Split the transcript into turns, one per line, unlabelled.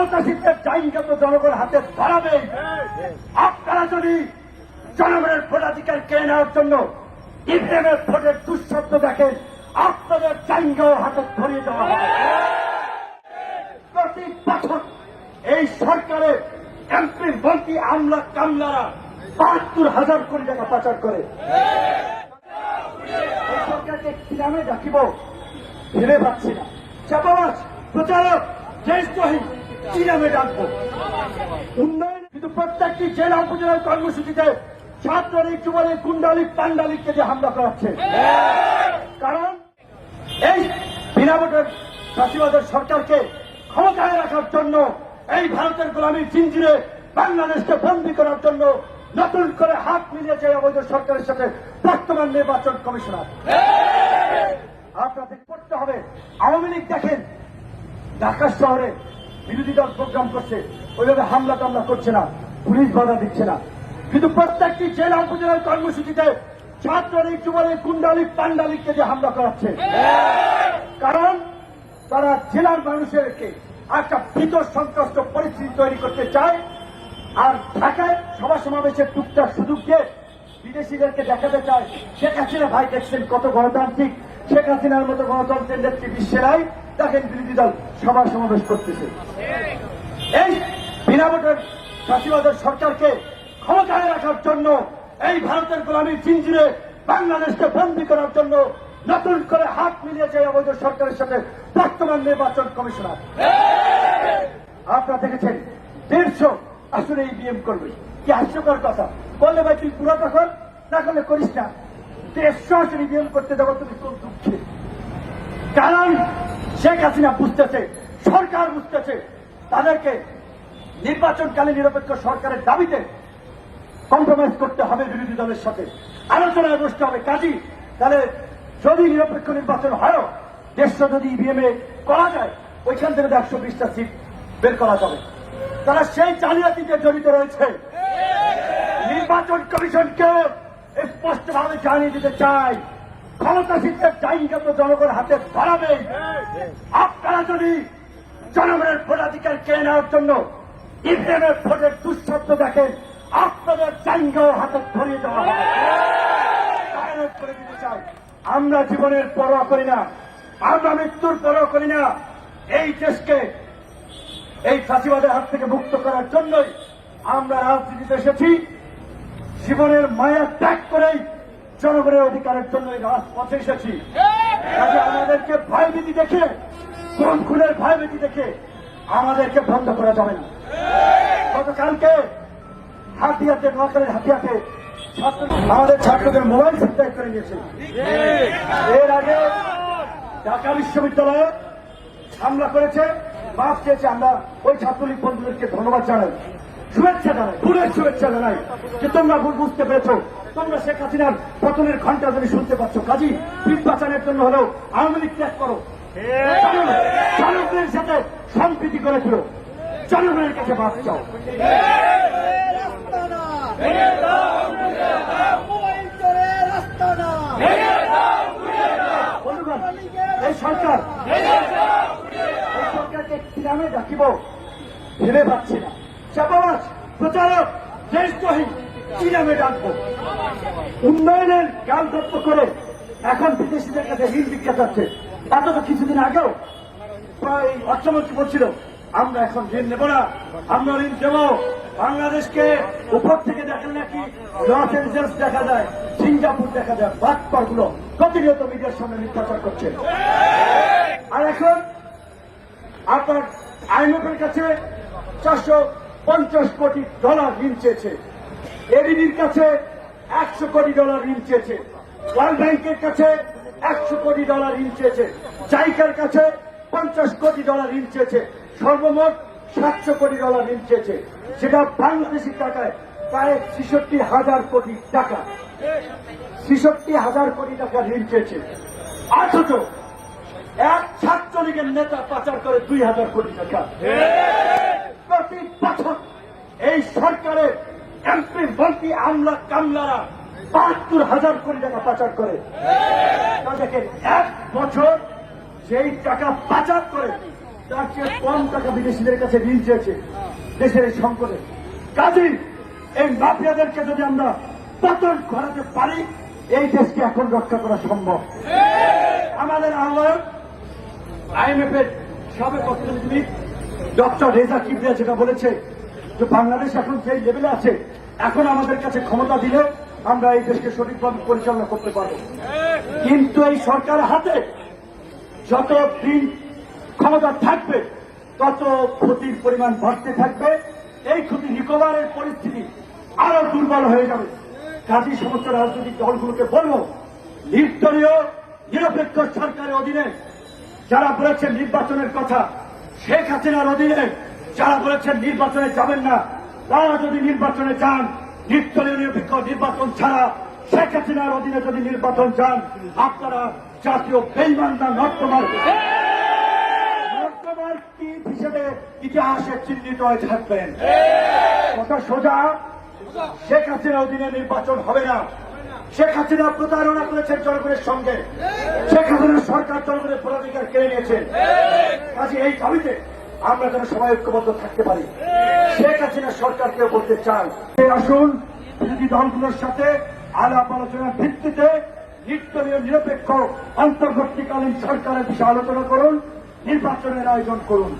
ক্ষমতাসীনদের জাইনগত জনগণ হাতে ধরাবে আপনারা যদি জনগণের ভোটাধিকার কেড়ে নেওয়ার জন্য ইভিএমের ভোটের দুঃশব্দ দেখেন, আপনাদের জাইনগাও হাতে ধরিয়ে দেওয়া হবে। প্রতি বছর এই সরকারের এমপি, মন্ত্রী, আমলা, কামলারা বাহাত্তর হাজার কোটি টাকা পাচার করে। সরকারকে কি নামে ডাকিব, ভেবে পাচ্ছি না। চাপাবাস প্রচারক দেশদ্রোহী কি নামে ডাকবো? উন্নয়ন কিন্তু প্রত্যেকটি জেলা উপজেলার কর্মসূচিতে ছাত্রলীগ, যুবলীগ গুন্ডালীগ পান্ডালীগকে যে হামলা করাচ্ছে। কারণ এই বিনা ভোটের ফাঁসিবাদের সরকারকে ক্ষমতায় রাখার জন্য, এই ভারতের গোলামীর জিঞ্জিরে বাংলাদেশকে বন্দী করার জন্য নতুন করে হাত মিলিয়েছে অবৈধ সরকারের সাথে বর্তমান নির্বাচন কমিশনার। আপনাদের করতে হবে, আওয়ামী লীগ দেখেন, ঢাকা শহরে বিরোধী দল প্রোগ্রাম করছে, ওইভাবে হামলা টামলা করছে না, পুলিশ বাধা দিচ্ছে না। কিন্তু প্রত্যেকটি জেলা উপজেলার কর্মসূচিতে ছাত্রলীগ, যুবলীগ গুন্ডালীগ পান্ডালীগকে যে হামলা করাচ্ছে। কারণ তারা জেলার মানুষেরকে একটা ভীত, সন্ত্রস্ত পরিস্থিতি তৈরি করতে চায়, আর ঢাকায় সভা সমাবেশের টুকটাক সুযোগ দিয়ে বিদেশিদেরকে দেখাতে চায়। শেখ হাসিনা ভাই দেখছেন কত গণতান্ত্রিক শেখ হাসিনার মতো গণতন্ত্রের নেত্রী বিশ্বে নাই দেখেন বিরোধী দল সভা সমাবেশ করতেছে। এই বিনা ভোটের ফাঁসিবাদের সরকারকে ক্ষমতায় রাখার জন্য, এই ভারতের গোলামীর জিঞ্জিরে বাংলাদেশকে বন্দী করার জন্য নতুন করে হাত মিলিয়েছে অবৈধ সরকারের সাথে বর্তমান নির্বাচন কমিশনার। আপনারা দেখেছেন, দেড়শো আসলে ইভিএম করবে। কি হাস্যকর কথা। বললে ভাই, তুই পুরো কর না করলে করিস না। আসলে ইভিএম করতে দেবো তুমি কোন দুঃখে। কারণ শেখ হাসিনা বুঝতেছে, সরকার বুঝতেছে, তাদেরকে নির্বাচনকালে নিরপেক্ষ সরকারের দাবিতে কম্প্রোমাইজ করতে হবে বিরোধী দলের সাথে। আলোচনায় বসতে হবে। কাজী, তাহলে যদি নিরপেক্ষ নির্বাচন হয় দেশটা যদি ইভিএম এ করা যায়, ওইখান থেকে একশো বিশটা সিট বের করা যাবে। তারা সেই জালিয়াতিতে জড়িত রয়েছে। নির্বাচন কমিশনকে স্পষ্টভাবে জানিয়ে দিতে চাই ক্ষমতাসীনদের জাইনগত জনগণ হাতে ধরাবে। আপনারা যদি জনগণের ভোটাধিকার কেড়ে নেওয়ার জন্য ইভিএমের ভোটের দুঃশব্দ দেখেন, আপনাদের জাইনগাও হাতে ধরিয়ে দেওয়া করে দিতে চাই, আমরা জীবনের পরোয়া করি না, আমরা মৃত্যুর পরোয়া করি না। এই দেশকে এই ফাঁসিবাদের হাত থেকে মুক্ত করার জন্যই আমরা রাজনীতিতে এসেছি। জীবনের মায়া ত্যাগ করেই জনগণের অধিকারের জন্য এই রাজপথে এসেছি। আমাদেরকে ভয়ভীতি দেখে কোন খুনের ভয়ভীতি দেখে আমাদেরকে বন্ধ করা যাবে না। গতকালকে হাতিয়াতে, নোয়াখালীর হাতিয়াতে আমাদের ছাত্রদের মোবাইল ছিনতাই করে নিয়েছে। এর আগে ঢাকা বিশ্ববিদ্যালয়ে হামলা করেছে মাফ চেয়েছে আমরা ওই ছাত্রলীগ বন্ধুদেরকে ধন্যবাদ জানাই। শুভেচ্ছা জানাই পুরের শুভেচ্ছা জানাই যে তোমরা ভুল বুঝতে পেরেছ। তোমরা শেখ হাসিনার পতনের ঘণ্টা যদি শুনতে পাচ্ছ, কাজী পিঠ বাঁচানোর জন্য হলেও আওয়ামী লীগ ত্যাগ করো। জনগণ- জনগণের সাথে সম্প্রীতি করে ফিরো জনগণের কাছে বাদ চাও এই সরকার, এই সরকারকে নামে ডাকিব ভেবে পাচ্ছি না। চাপাবাস প্রচারক দেশদ্রোহী কি নামে ডাকবো? উন্নয়নের গান তত্ত্ব করে এখন বিদেশিদের কাছে ঋণ ভিক্ষা এত তো কিছুদিন আগেও প্রায় অর্থমন্ত্রী বলছিল, আমরা এখন ঋণ নেব না, আমরা ঋণ দেব। বাংলাদেশকে উপর থেকে দেখেন নাকি লস এঞ্জেলস দেখা যায়, সিঙ্গাপুর দেখা যায় বাটপারগুলো প্রতিনিয়ত মিডিয়ার সামনে মিথ্যাচার করছে। আর এখন আপনার আইএমএফের কাছে চারশো পঞ্চাশ কোটি ডলার ঋণ চেয়েছে। এডিবির কাছে একশো কোটি ডলার ঋণ চেয়েছে। ওয়ার্ল্ড ব্যাংকের কাছে একশো কোটি ডলার ঋণ চেয়েছে। জাইকার কাছে পঞ্চাশ কোটি ডলার ঋণ চেয়েছে। সর্বমোট সাতশো কোটি ডলার ঋণ চেয়েছে। সেটা বাংলাদেশি টাকায় প্রায় ছেষট্টি হাজার কোটি টাকা। ছেষট্টি হাজার কোটি টাকা ঋণ চেয়েছে। অথচ এক ছাত্রলীগের নেতা পাচার করে দুই হাজার কোটি টাকা। প্রতি বছর এই সরকারের এমপি মন্ত্রী, আমলা, কামলারা বাহাত্তর হাজার কোটি টাকা পাচার করে। দেখেন এক বছর যেই টাকা পাচার করে, তার চেয়ে কম টাকা বিদেশিদের কাছে ঋণ চেয়েছে, দেশের এই সংকটে। কাজেই এই মাফিয়াদেরকে যদি আমরা পতন করাতে পারি, এই দেশকে এখন রক্ষা করা সম্ভব। আমাদের আহ্বায়ক আইএমএফ এর সাবেক অর্থনীতিবিদ ডক্টর রেজা কিবরিয়া যেটা বলেছে যে বাংলাদেশ এখন যেই লেভেলে আছে, এখন আমাদের কাছে ক্ষমতা দিলে আমরা এই দেশকে সঠিকভাবে পরিচালনা করতে পারব। কিন্তু এই সরকার হাতে যত দিন ক্ষমতা থাকবে, তত ক্ষতির পরিমাণ বাড়তে থাকবে। এই ক্ষতি রিকভারের পরিস্থিতি আরও দুর্বল হয়ে যাবে। কাজী সমস্ত রাজনৈতিক দলগুলোকে বলব, নির্দলীয়, নিরপেক্ষ সরকারের অধীনে যারা বলেছেন নির্বাচনের কথা শেখ হাসিনার অধীনে যারা বলেছেন নির্বাচনে যাবেন না তারা যদি নির্বাচনে যান নির্দলীয় নিরপেক্ষ নির্বাচন ছাড়া শেখ হাসিনার অধীনে যদি নির্বাচন যান আপনারা জাতীয় বেইমান না নর্তমার নর্তমার কীট হিসেবে ইতিহাসে চিহ্নিত হয়ে থাকবেন। কথা সোজা শেখ হাসিনার অধীনে নির্বাচন হবে না। শেখ হাসিনা প্রতারণা করেছেন জনগণের সঙ্গে। শেখ হাসিনার সরকার জনগণের ভোটাধিকার কেড়ে নিয়েছেন কাজে এই দাবিতে আমরা যেন সবাই ঐক্যবদ্ধ থাকতে পারি। শেখ হাসিনা সরকারকে বলতে চান আসুন, বিরোধী দলগুলোর সাথে আলাপ আলোচনার ভিত্তিতে নির্দলীয় নিরপেক্ষ অন্তর্বর্তীকালীন সরকারের বিষয়ে আলোচনা করুন, নির্বাচনের আয়োজন করুন।